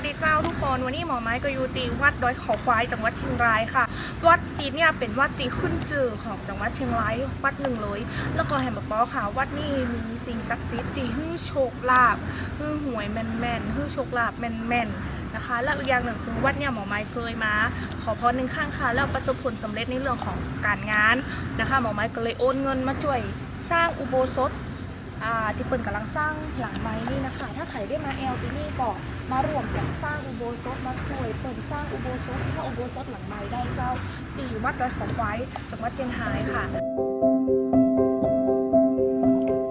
วันนี้หมอไม้กยูตีวัดดอยเขาควายจังหวัดเชียงรายค่ะ วัดตีเนี่ยเป็นวัดตีขึ้นจือของจังหวัดเชียงรายวัดหนึ่งเลยแล้วก็แห่งบอกปอค่ะ วัดนี้มีสิ่งศักดิ์สิทธิ์ตีฮื้อโชคลาภฮื้อหวยแม่นๆฮื้อโชคลาภแม่นๆนะคะแล้วอีกอย่างหนึ่งคือวัดเนี่ยหมอไม้เคยมา ขอพรหนึ่งข้างค่ะแล้วประสบผลสำเร็จในเรื่องของการงานนะคะ หมอไม้ก็เลยโอนเงินมาช่วยสร้างอุโบสถ ที่เปิ่นกำลังสร้างหลังไม้นี่นะคะ ถ้าใครได้มาแอลที่นี่ก็มารวมกันสร้างอุโบสถมาช่วยเปิ่นสร้างอุโบสถถ้าอุโบสถหลังไม้ได้เจ้าตีวัดดอยเขาควายจังหวัดเชียงรายค่ะ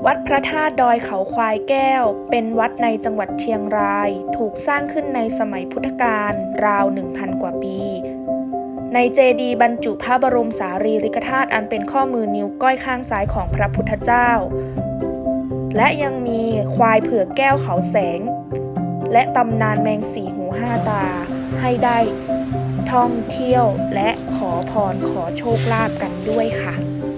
วัดพระธาตุดอยเขาควายแก้ว เป็นวัดในจังหวัดเชียงราย ถูกสร้างขึ้นในสมัยพุทธกาลราว 1,000 กว่าปีในเจดีบรรจุพระบรมสารีริกธาตุอันเป็นข้อมือนิ้วก้อยข้างซ้ายของพระพุทธเจ้า และยังมีควายเผือกแก้วเขาแสง และตำนานแมงสีหูห้าตาให้ได้ท่องเที่ยวและขอพรขอโชคลาภกันด้วยค่ะ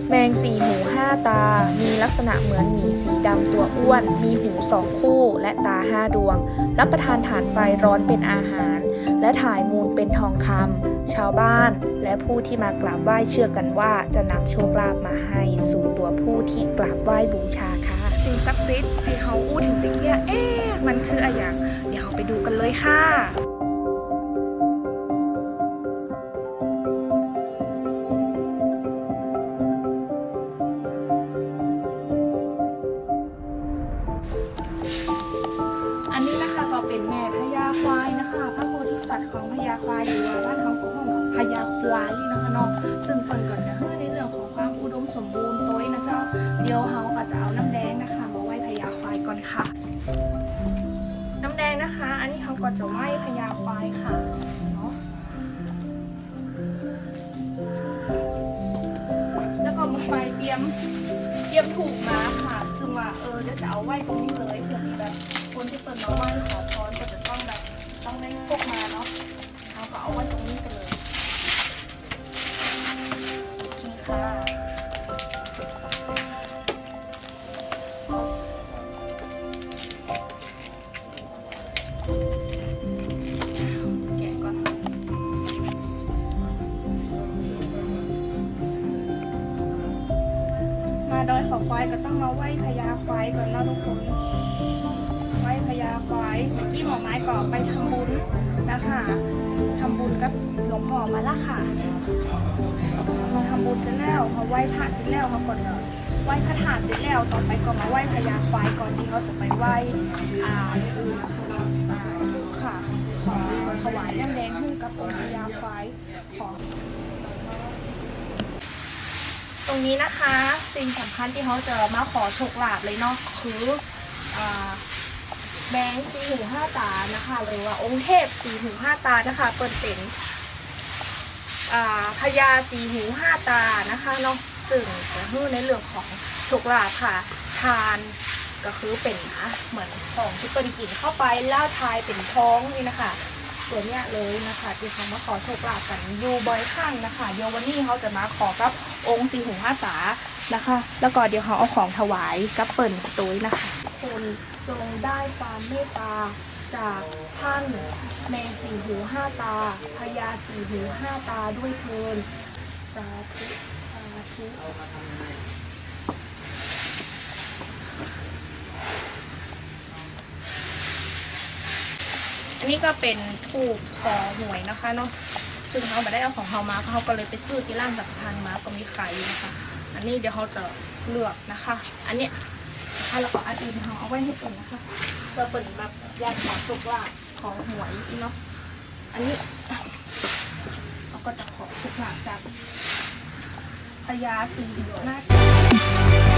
แมงสีหูห้าตา มีลักษณะเหมือนหมีสีดำตัวอ้วน มีหูสองคู่และตาห้าดวง รับประทานฐานไฟร้อนเป็นอาหาร และถ่ายมูลเป็นทองคำชาวบ้าน และผู้ที่มากราบไหว้เชื่อกันว่าจะนำโชคลาภมาให้สู่ตัวผู้ที่กราบไหว้บูชาค่ะ สิ่งศักดิ์สิทธิ์ที่เขาอู้ถึงเป็นเนี่ยเอ๊ะมันคืออะไรอย่าง เดี๋ยวเราไปดูกันเลยค่ะอันนี้นะคะก็เป็นแม่พญาควายนะคะพระโพธิสัตว์ของพญาควายหรือว่าบ้านเขาก็ห้องพญาควายนะคะเนาะซึ่งเปิดก่อนจะให้ในเรื่องของความอุดมสมบูรณ์ตัวนะเจ้า เดี๋ยวเขาก็จะเอาน้ำแดงนะคะ ค่ะ น้ำแดงนะคะ อันนี้เขาก็จะไหว้พญาควายค่ะเนาะแล้วก็มาไปเตรียมเตรียมถูกมาค่ะซึ่งว่าเออเดี๋ยวจะเอาไหว้ตรงนี้เลยเผื่อมีแบบคนที่เปิดมาไหว้ขอพรก็จะต้องแบบต้องได้พกมาเนาะเอาก็เอาไว้ตรงนี้กันเลย ดอยเขาควายก็ต้องมาไหว้พญาควายก่อนนะทุกคนไหว้พญาควายเมื่อกี้หมอไม้ก็ไปทำบุญนะคะทำบุญกับหลวงพ่อมาละค่ะมาทำบุญเสร็จแล้วเขาไหว้พระเสร็จแล้วเขาก็จะไหว้พระธาตุเสร็จแล้วต่อไปก็มาไหว้พญาควายก่อนที่เขาจะไปไหว้อ่าอื่นนะคะอ่าค่ะขอถวายน้ำแดงให้กับองค์พญาควายของ ตรงนี้นะคะ สิ่งสำคัญที่เขาจะมาขอโชคลาภเลยเนาะคืออแบงค์สีหูห้าตานะคะ หรือว่าองค์เทพสีหูห้าตานะคะเปิดเป็นพญาสีหูห้าตานะคะเนาะซึ่งจะฮื้อในเรื่องของโชคลาภค่ะ ทานก็คือเป็นนะเหมือนของที่เปิดกินเข้าไปแล้วทายเป็นท้องนี่นะคะ ตัวเนี้ยเลยนะคะที่เขามาขอโชคลาภกันอยู่บ่อยครั้งนะคะเดี๋ยววันนี้เขาจะมาขอกับองค์สีหูห้าตานะคะ แล้วก็เดี๋ยวเขาเอาของถวายกับเปิ่นตุ้ยนะคะคนจงได้ความเมตตาจากท่านแมงสีหูห้าตาพญาสีหูห้าตาด้วยเทินสาธุสาธุ นี้ก็เป็นถูกขอหวยนะคะเนาะซึ่งเขาไม่ได้เอาของเขามาเขาก็เลยไปซื้อที่ร้านสังฆทานมาก็มีขายอยู่นะคะ อันนี้เดี๋ยวเขาจะเลือกนะคะ อันนี้นะคะแล้วก็อันอื่นเขาเอาไว้ให้เปิดนะคะเพื่อเปิดแบบยาขอสุกลาของหวยอีเนาะอันนี้เราก็จะขอสุกลาจากพญาสีหิวนา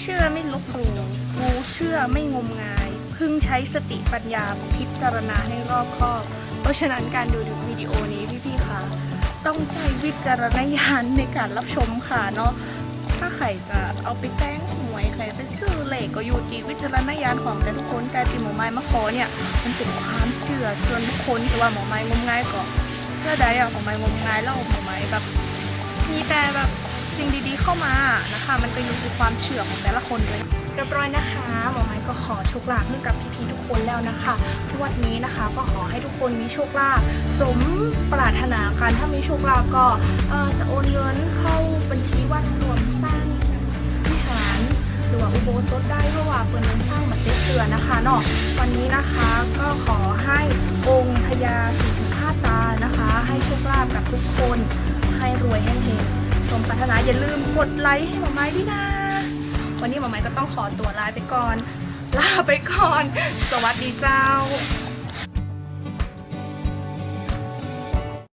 เชื่อไม่ลบหลู่รู้เชื่อไม่งมงาย พึงใช้สติปัญญาพิจารณาให้รอบคอบ เพราะฉะนั้นการดูวิดีโอนี้พี่ๆค่ะต้องใช้วิจารณญาณในการรับชมค่ะเนาะถ้าใครจะเอาไปแจ้งหวยใครไปซื้อเหล็กก็อยู่ที่วิจารณญาณของแต่ทุกคนการที่หมอไม้มาขอเนี่ย มันเป็นความเชื่อส่วนบุคคลแต่ว่าหมอไม้งมงายก็เพื่อใดอะหมอไม้งมงายแล้วหมอไม้แบบมีแต่แบบ สิ่งดีๆเข้ามานะคะ มันก็อยู่ที่ความเชื่อของแต่ละคนเลยเรียบร้อยนะคะหมอไม้ก็ขอโชคลาภให้กับพี่ๆทุกคนแล้วนะคะวันนี้นะคะก็ขอให้ทุกคนมีโชคลาภสมปรารถนาค่ะถ้ามีโชคลาภก็เอ่อจะโอนเงินเข้าบัญชีวัดรวมสร้างวิหารหรือว่าอุโบสถได้เพราะว่าเปิดเงินสร้างมาเต็เตือนนะคะเนาะวันนี้นะคะก็ขอให้องค์พญาสิงห์ข้าตานะคะ ให้โชคลาภกับทุกคนให้รว มพัฒนาอย่าลืมกดไลค์ให้หมอไม้ด้วยนะ วันนี้หมอไม้ก็ต้องขอตัวลาไปก่อน ลาไปก่อน สวัสดีเจ้า